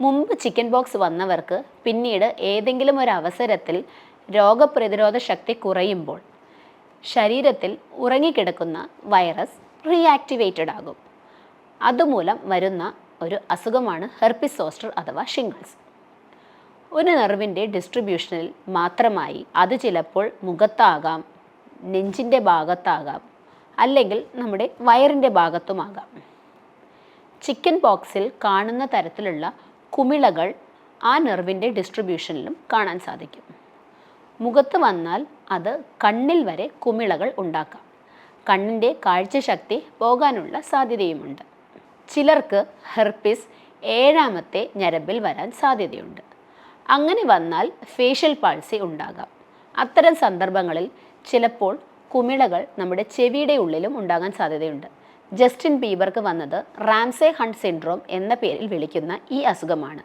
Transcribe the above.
മുമ്പ് chicken box വന്നവർക്ക് പിന്നീട് ഏതെങ്കിലും ഒരു അവസരത്തിൽ രോഗപ്രതിരോധ ശക്തി കുറയുമ്പോൾ ശരീരത്തിൽ ഉറങ്ങിക്കിടക്കുന്ന വൈറസ് റീആക്ടിവേറ്റഡ് ആകും. അതുമൂലം വരുന്ന ഒരു അസുഖമാണ് ഹെർപ്പിസ് സോസ്റ്റർ അഥവാ ഷിംഗിൾസ് ഒരു നെർവിന്റെ ഡിസ്ട്രിബ്യൂഷനിൽ മാത്രമായി അത് ചിലപ്പോൾ മുഖത്താകാം നെഞ്ചിന്റെ ഭാഗത്താകാം അല്ലെങ്കിൽ നമ്മുടെ വയറിന്റെ ഭാഗത്തുമാകാം. ചിക്കൻ ബോക്സിൽ കാണുന്ന തരത്തിലുള്ള കുമിളകൾ ആ നെർവിന്റെ ഡിസ്ട്രിബ്യൂഷനിലും കാണാൻ സാധിക്കും. മുഖത്ത് വന്നാൽ അത് കണ്ണിൽ വരെ കുമിളകൾ ഉണ്ടാക്കാം. കണ്ണിന്റെ കാഴ്ചശക്തി പോകാനുള്ള സാധ്യതയുമുണ്ട്. ചിലർക്ക് ഹെർപ്പിസ് ഏഴാമത്തെ ഞരമ്പിൽ വരാൻ സാധ്യതയുണ്ട്. അങ്ങനെ വന്നാൽ ഫേഷ്യൽ പാൾസി ഉണ്ടാകാം. അത്തരം സന്ദർഭങ്ങളിൽ ചിലപ്പോൾ കുമിളകൾ നമ്മുടെ ചെവിയുടെ ഉള്ളിലും ഉണ്ടാകാൻ സാധ്യതയുണ്ട്. ജസ്റ്റിൻ ബീബർക്ക് വന്നത് റാംസെ ഹണ്ട് സിൻഡ്രോം എന്ന പേരിൽ വിളിക്കുന്ന ഈ അസുഖമാണ്.